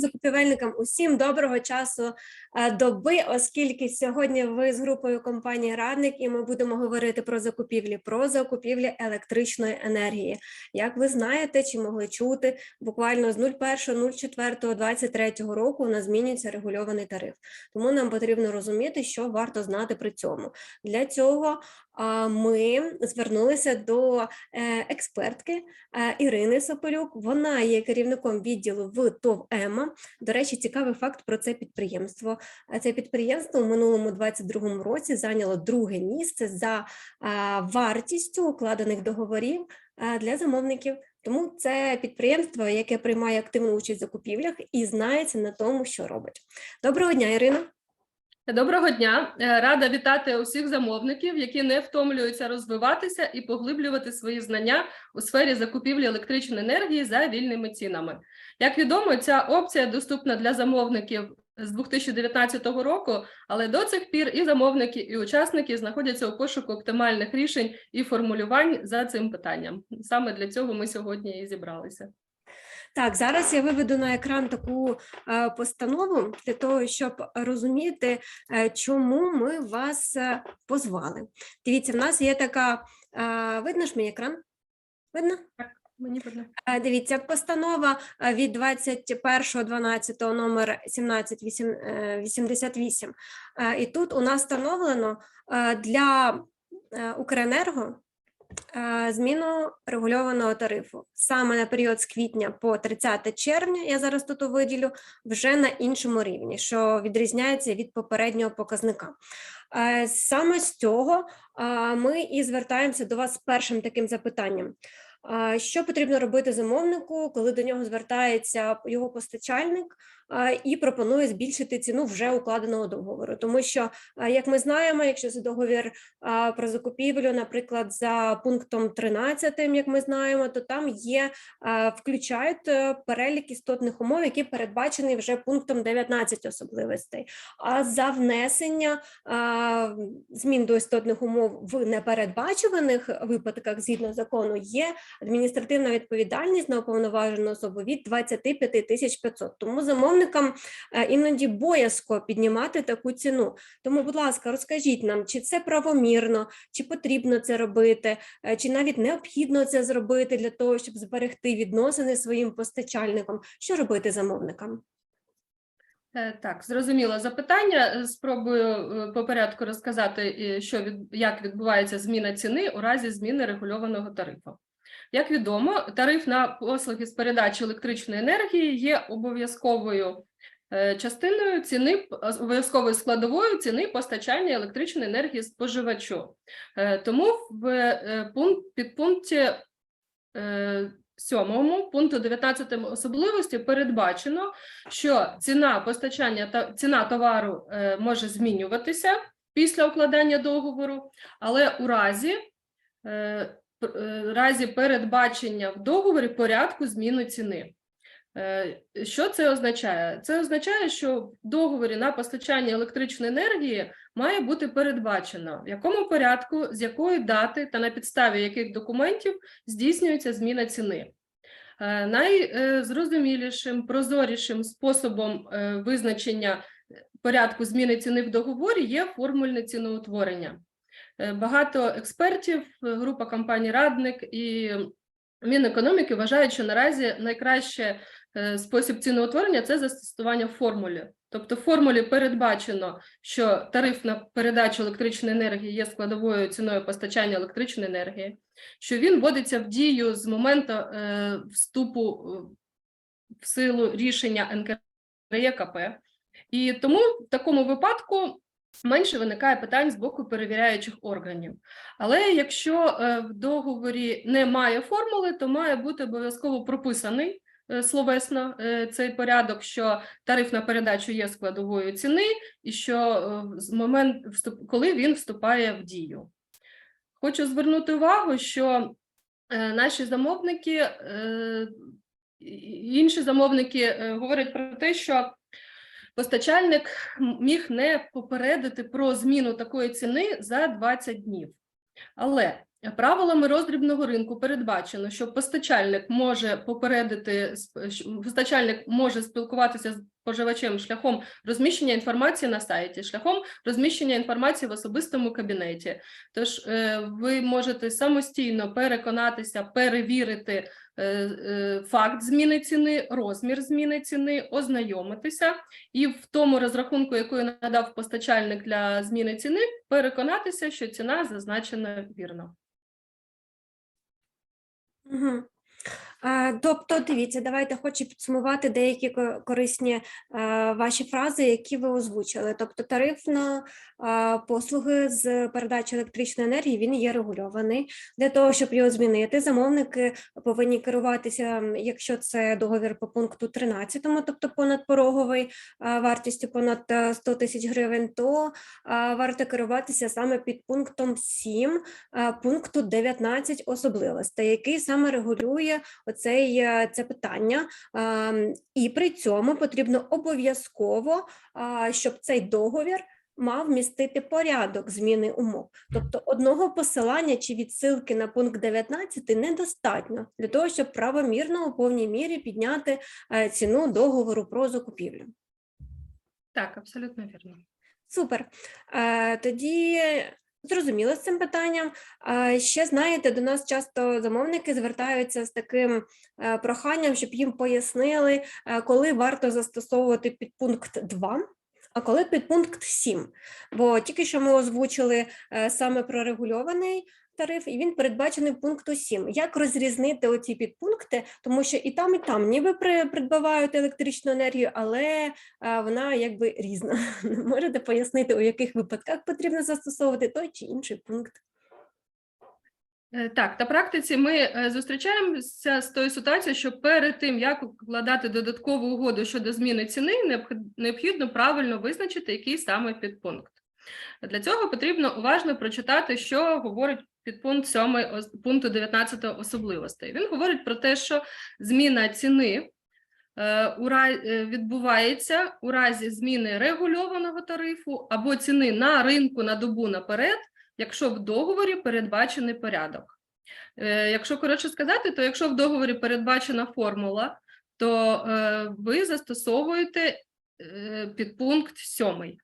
закупівельникам усім доброго часу е, доби, оскільки сьогодні ви з групою компанії Радник, і ми будемо говорити про закупівлі, про закупівлі електричної енергії. Як ви знаєте чи могли чути, буквально з 01.04.23 року у нас змінюється регульований тариф. Тому нам потрібно розуміти, що варто знати при цьому. Для цього ми звернулися до е, експертки е, Ірини Сопелюк. Вона є керівником відділу в ТОВ ЕМА. До речі, цікавий факт про це підприємство. Е, Це підприємство у минулому 22 році зайняло друге місце за вартістю укладених договорів для замовників. Тому це підприємство, яке приймає активну участь в закупівлях і знається на тому, що робить. Доброго дня, Ірина. Доброго дня! Е, Рада вітати усіх замовників, які не втомлюються розвиватися і поглиблювати свої знання у сфері закупівлі електричної енергії за вільними цінами. Як відомо, ця опція доступна для замовників з 2019 року, але до цих пір і замовники, і учасники знаходяться у пошуку оптимальних рішень і формулювань за цим питанням. Саме для цього ми сьогодні і зібралися. Так, зараз я виведу на екран таку е, постанову для того, щоб розуміти, е, чому ми вас е, позвали. Дивіться, в нас є така. видно ж мій екран? Видно? Так. Мені Дивіться, постанова від 21.12 номер 1788. Е, І тут у нас встановлено для Укренерго зміну регульованого тарифу. Саме на період з квітня по 30 червня, я зараз тут виділю, вже на іншому рівні, що відрізняється від попереднього показника. Е, Саме з цього е, ми і звертаємося до вас з першим таким запитанням. Що потрібно робити замовнику, коли до нього звертається його постачальник і пропонує збільшити ціну вже укладеного договору? Тому що, як ми знаємо, якщо це договір про закупівлю, наприклад, за пунктом 13, як ми знаємо, то там є включають е, перелік істотних умов, які передбачені вже пунктом 19 особливостей. А за внесення змін до істотних умов в непередбачуваних випадках згідно закону є адміністративна відповідальність на уповноважену особу від 25 тисяч 500. Тому замовникам е, іноді боязко піднімати таку ціну. Тому, будь ласка, розкажіть нам, чи це правомірно, чи потрібно це робити, е, чи навіть необхідно це зробити для того, щоб зберегти відносини своїм постачальником. Що робити замовникам? Е, Так, зрозуміло запитання. Спробую по порядку розказати, що від як відбувається зміна ціни у разі зміни регульованого тарифу. Як відомо, тариф на послуги з передачі електричної енергії є обов'язковою е, частиною ціни обов'язковою складовою ціни постачання електричної енергії споживачу. Е, Тому в е, пункт підпункті е, сьомому пункту 19 особливості передбачено, що ціна постачання та ціна товару може змінюватися після укладання договору, але у разі, разі передбачення в договорі порядку зміни ціни. Е, Що це означає? Це означає, що в договорі на постачання електричної енергії має бути передбачено, в якому порядку, з якої дати та на підставі яких документів здійснюється зміна ціни. Е, Найзрозумілішим, прозорішим способом е, визначення порядку зміни ціни в договорі є формульне ціноутворення. Е, Багато експертів, е, група компаній Радник і Мінекономіки вважають, що наразі найкраще е, спосіб ціноутворення це застосування формулі. Тобто в формулі передбачено, що тариф на передачу електричної енергії є складовою ціною постачання електричної енергії, що він вводиться в дію з моменту вступу в силу рішення НКРЕКП. І тому в такому випадку менше виникає питань з боку перевіряючих органів. Але якщо е, в договорі немає формули, то має бути обов'язково прописаний е, словесно е, цей порядок, що тариф на передачу є складовою ціни, і що з момент вступ- коли він вступає в дію. Хочу звернути увагу, що наші замовники, інші замовники говорять про те, що постачальник міг не попередити про зміну такої ціни за 20 днів. Але Правилами роздрібного ринку передбачено, що постачальник може попередити постачальник може спілкуватися з споживачем шляхом розміщення інформації на сайті, шляхом розміщення інформації в особистому кабінеті. Тож е, ви можете самостійно переконатися, перевірити е, е, факт зміни ціни, розмір зміни ціни, ознайомитися і в тому розрахунку, який надав постачальник для зміни ціни, переконатися, що ціна зазначена вірно. Угу. Тобто, дивіться, давайте хочу підсумувати деякі корисні е, ваші фрази, які ви озвучили. Тобто, тариф на е, послуги з передачі електричної енергії він є регульований. Для того, щоб його змінити, замовники повинні керуватися, якщо це договір по пункту 13, тобто понад пороговий е, вартістю понад е, 100 тисяч гривень, то е, варто керуватися саме під пунктом 7 е, пункту 19 особливостей, який саме регулює оцей, е, це питання. Ем, І при цьому потрібно обов'язково, щоб цей договір мав містити порядок зміни умов. Тобто одного посилання чи відсилки на пункт 19 недостатньо для того, щоб правомірно у повній мірі підняти е, ціну договору про закупівлю. Так, абсолютно вірно. Супер. Е, Тоді зрозуміло з цим питанням. Ще знаєте, до нас часто замовники звертаються з таким е, проханням, щоб їм пояснили, е, коли варто застосовувати підпункт 2. А коли підпункт 7? Бо тільки що ми озвучили е, саме про регульований тариф, і він передбачений пункту 7. Як розрізнити оці підпункти? Тому що і там, і там ніби при- придбавають електричну енергію, але е, вона якби різна. Можете пояснити, у яких випадках потрібно застосовувати той чи інший пункт? Е, Так, на практиці ми е, зустрічаємося з тою ситуацією, що перед тим, як укладати додаткову угоду щодо зміни ціни, необхідно правильно визначити, який саме підпункт. Для цього потрібно уважно прочитати, що говорить підпункт 7 ос- пункту 19 особливостей. Він говорить про те, що зміна ціни е, е, відбувається у разі зміни регульованого тарифу або ціни на ринку на добу наперед, якщо в договорі передбачений порядок. Е, Якщо коротше сказати, то якщо в договорі передбачена формула, то ви застосовуєте підпункт 7.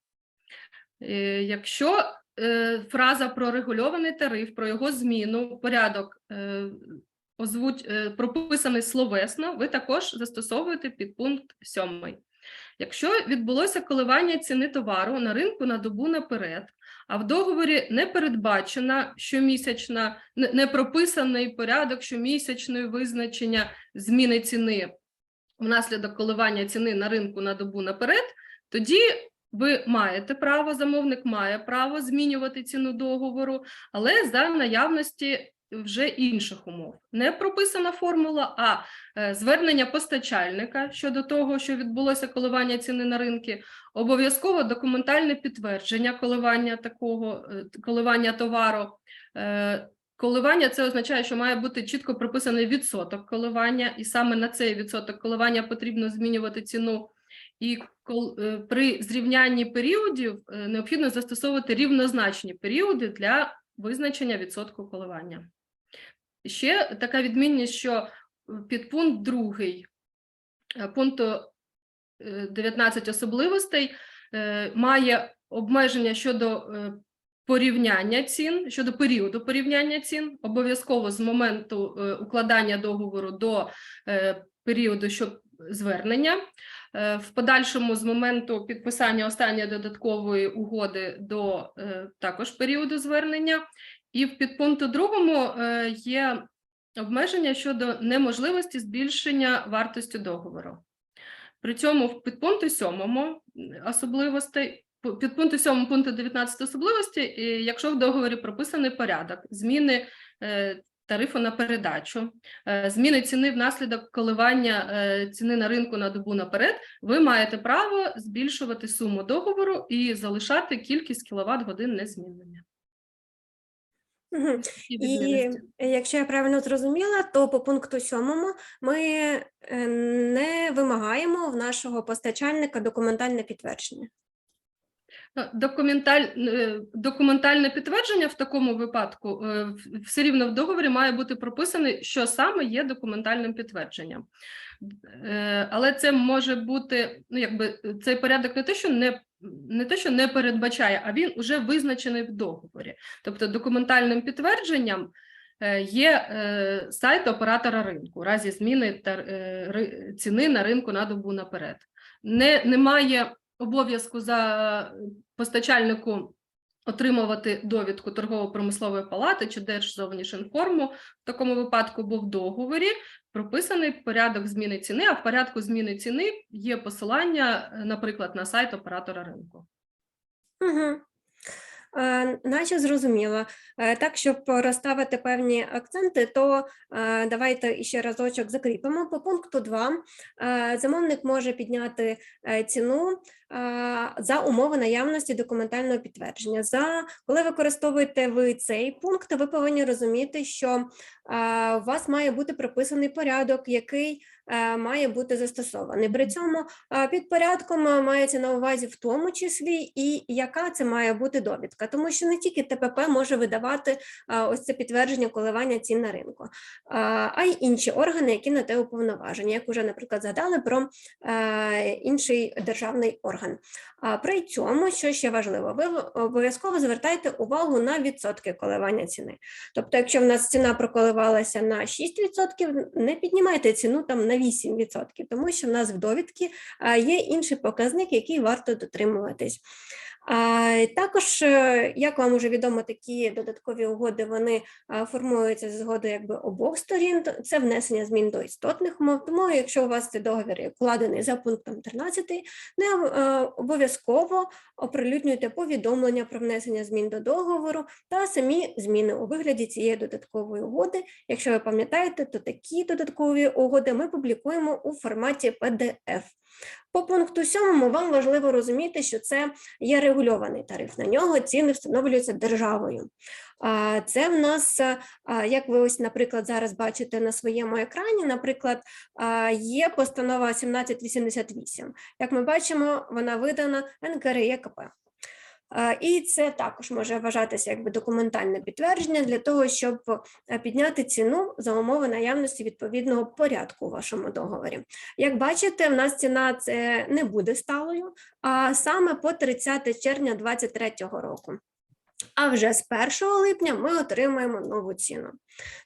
Е, Якщо е, фраза про регульований тариф, про його зміну, порядок е, озвуч, прописаний словесно, ви також застосовуєте підпункт 7. Якщо відбулося коливання ціни товару на ринку на добу наперед, а в договорі не передбачена щомісячна, не прописаний порядок щомісячної визначення зміни ціни внаслідок коливання ціни на ринку на добу наперед, тоді ви маєте право, замовник має право змінювати ціну договору, але за наявності вже інших умов. Не прописана формула, а е, звернення постачальника щодо того, що відбулося коливання ціни на ринки, обов'язково документальне підтвердження коливання такого е, коливання товару. Е, Коливання це означає, що має бути чітко прописаний відсоток коливання, і саме на цей відсоток коливання потрібно змінювати ціну. І е, при зрівнянні періодів е, необхідно застосовувати рівнозначні періоди для визначення відсотку коливання. Ще така відмінність, що підпункт другий е, пункту е, 19 особливостей е, має обмеження щодо е, порівняння цін, щодо періоду порівняння цін, обов'язково з моменту е, укладання договору до е, періоду, що звернення. Е, В подальшому з моменту підписання останньої додаткової угоди до е, також періоду звернення. І в підпункту другому е, є обмеження щодо неможливості збільшення вартості договору. При цьому в підпункту 7 особливостей, підпункту 7 пункту 19 особливості, якщо в договорі прописаний порядок зміни тарифу на передачу, е, зміни ціни внаслідок коливання е, ціни на ринку на добу наперед, ви маєте право збільшувати суму договору і залишати кількість кіловат годин незмінними. І якщо я правильно зрозуміла, то по пункту сьомому ми е, не вимагаємо в нашого постачальника документальне підтвердження. Е, Документаль... е, Документальне підтвердження в такому випадку е, все рівно в договорі має бути прописаний, що саме є документальним підтвердженням. Але це може бути, ну якби цей порядок не те, що не, не те, що не передбачає, а він вже визначений в договорі. Тобто документальним підтвердженням є сайт оператора ринку у разі зміни та ціни на ринку на добу наперед. Не, немає обов'язку за постачальнику отримувати довідку торгово-промислової палати чи Держзовнішінформу. в такому випадку, бо в договорі прописаний порядок зміни ціни, а в порядку зміни ціни є посилання, е, наприклад, на сайт оператора ринку. Угу. Е, наче зрозуміло. Е, Так, щоб розставити певні акценти, то е, давайте ще разочок закріпимо. По пункту 2 е, замовник може підняти ціну за умови наявності документального підтвердження. За коли використовуєте ви цей пункт, ви повинні розуміти, що у вас має бути прописаний порядок, який має бути застосований. При цьому Під порядком мається на увазі в тому числі і яка це має бути довідка, тому що не тільки ТПП може видавати ось це підтвердження коливання цін на ринку, а, й інші органи, які на те уповноважені, як уже, наприклад, згадали про е, інший державний орган. При цьому, що ще важливо, ви обов'язково звертайте увагу на відсотки коливання ціни. Тобто, якщо в нас ціна проколивалася на 6%, не піднімайте ціну там на 8%, тому що в нас в довідці є інший показник, який варто дотримуватись. Також, е, як вам уже відомо, такі додаткові угоди вони формуються за згодою якби обох сторін. Це внесення змін до істотних умов. Тому, якщо у вас цей договір є вкладений за пунктом 13, не обов'язково оприлюднюйте повідомлення про внесення змін до договору та самі зміни у вигляді цієї додаткової угоди. Якщо ви пам'ятаєте, то такі додаткові угоди ми публікуємо у форматі PDF. По пункту 7 вам важливо розуміти, що це є регульований тариф. На нього ціни встановлюються державою. Це в нас, як ви ось, наприклад, зараз бачите на своєму екрані, наприклад, є постанова 1788. Як ми бачимо, вона видана НКРЕКП. А, І це також може вважатися якби документальне підтвердження для того, щоб е, підняти ціну за умови наявності відповідного порядку у вашому договорі. Як бачите, в нас ціна це не буде сталою, а саме по 30 червня 2023 року. А вже з 1 липня ми отримаємо нову ціну.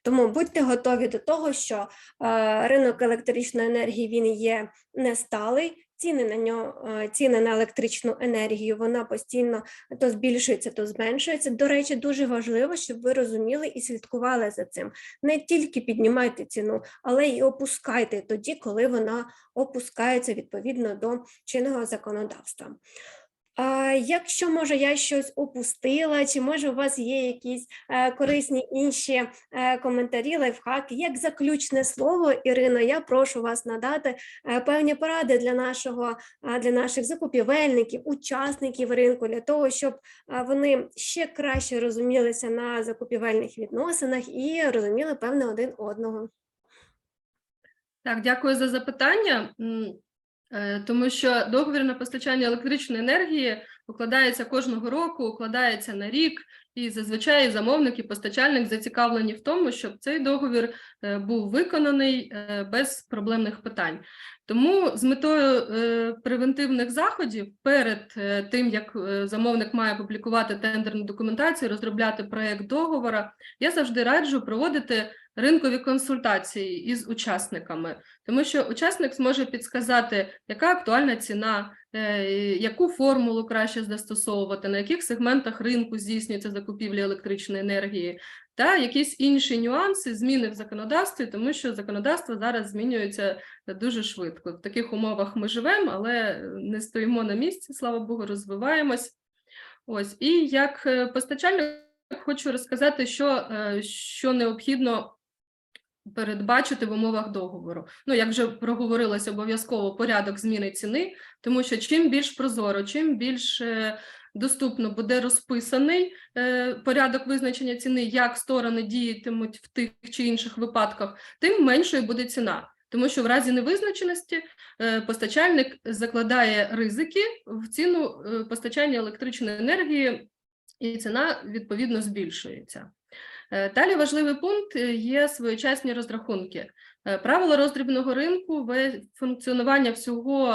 Тому будьте готові до того, що е, ринок електричної енергії він є несталий. Ціни на нього, е, ціни на електричну енергію, вона постійно то збільшується, то зменшується. До речі, дуже важливо, щоб ви розуміли і слідкували за цим. Не тільки піднімайте ціну, але й опускайте тоді, коли вона опускається відповідно до чинного законодавства. А якщо може я щось опустила, чи може у вас є якісь е, корисні інші е, коментарі, лайфхаки, як заключне слово, Ірино, я прошу вас надати е, певні поради для нашого для наших закупівельників, учасників ринку, для того, щоб вони ще краще розумілися на закупівельних відносинах і розуміли певне один одного. Так, дякую за запитання. Е, Тому що договір на постачання електричної енергії укладається кожного року, укладається на рік, і зазвичай замовник і постачальник зацікавлені в тому, щоб цей договір е, був виконаний е, без проблемних питань. Тому з метою превентивних заходів перед тим, як замовник має публікувати тендерну документацію, розробляти проєкт договора, я завжди раджу проводити ринкові консультації із учасниками, тому що учасник зможе підсказати, яка актуальна ціна, е, яку формулу краще застосовувати, на яких сегментах ринку здійснюється закупівля електричної енергії, та якісь інші нюанси, зміни в законодавстві, тому що законодавство зараз змінюється дуже швидко. В таких умовах ми живемо, але не стоїмо на місці, слава Богу, розвиваємось. Ось і як е, постачальник хочу розказати, що, е, що необхідно передбачити в умовах договору. Ну, як вже проговорилось, обов'язково порядок зміни ціни, тому що чим більш прозоро, чим більш е, доступно буде розписаний е, порядок визначення ціни, як сторони діятимуть в тих чи інших випадках, тим меншою буде ціна. тому що в разі невизначеності е, постачальник закладає ризики в ціну постачання електричної енергії, і ціна відповідно збільшується. Е, Далі важливий пункт е, є своєчасні розрахунки. Е, Правила роздрібного ринку функціонування всього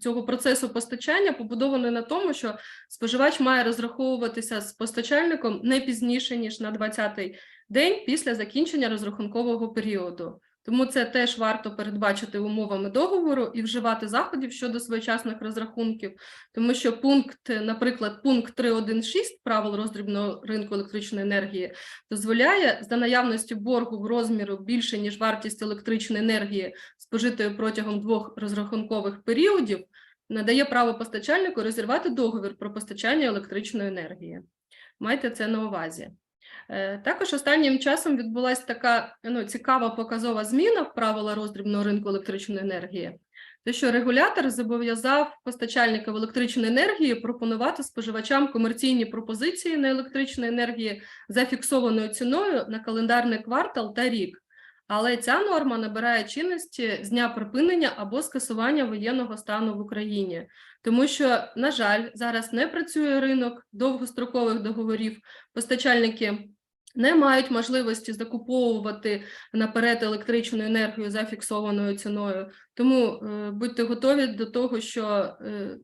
цього процесу постачання побудоване на тому, що споживач має розраховуватися з постачальником не пізніше ніж на 20-й день після закінчення розрахункового періоду. Тому це теж варто передбачити умовами договору і вживати заходів щодо своєчасних розрахунків, тому що пункт, наприклад, пункт 3.1.6 правил роздрібного ринку електричної енергії дозволяє за наявності боргу в розміру більше ніж вартість електричної енергії, спожитої протягом двох розрахункових періодів, надає право постачальнику розірвати договір про постачання електричної енергії. Майте це на увазі. Е, Також останнім часом відбулася така ну, цікава показова зміна в правила роздрібного ринку електричної енергії. Те, що регулятор зобов'язав постачальників електричної енергії пропонувати споживачам комерційні пропозиції на електричну енергію за фіксованою ціною на календарний квартал та рік. Але ця норма набирає чинності з дня припинення або скасування воєнного стану в Україні, тому що, на жаль, зараз не працює ринок довгострокових договорів. Постачальники не мають можливості закуповувати наперед електричну енергію за фіксованою ціною. Тому е, будьте готові до того, що е,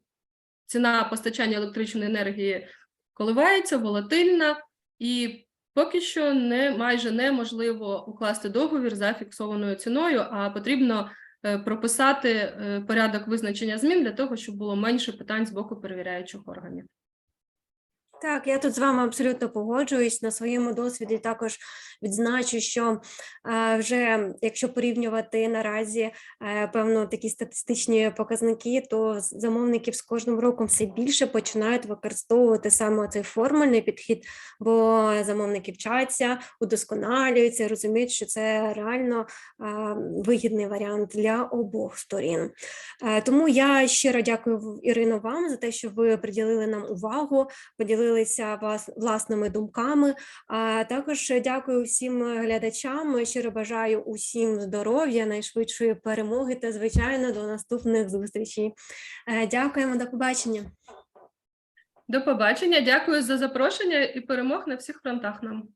ціна постачання електричної енергії коливається, волатильна, і поки що не майже неможливо укласти договір за фіксованою ціною, а потрібно е, прописати порядок визначення змін для того, щоб було менше питань з боку перевіряючих органів. Так, я тут з вами абсолютно погоджуюсь. На своєму досвіді також відзначу, що е, вже якщо порівнювати наразі е, певно такі статистичні показники, то замовників з кожним роком все більше починають використовувати саме цей формульний підхід, бо замовники вчаться, удосконалюються, розуміють, що це реально е, вигідний варіант для обох сторін. Тому я щиро дякую Ірино вам за те, що ви приділили нам увагу поділилися вас власними думками. А також дякую всім глядачам. Щиро бажаю усім здоров'я, найшвидшої перемоги та, звичайно, до наступних зустрічей. Е, Дякуємо, до побачення. До побачення, дякую за запрошення і перемог на всіх фронтах нам.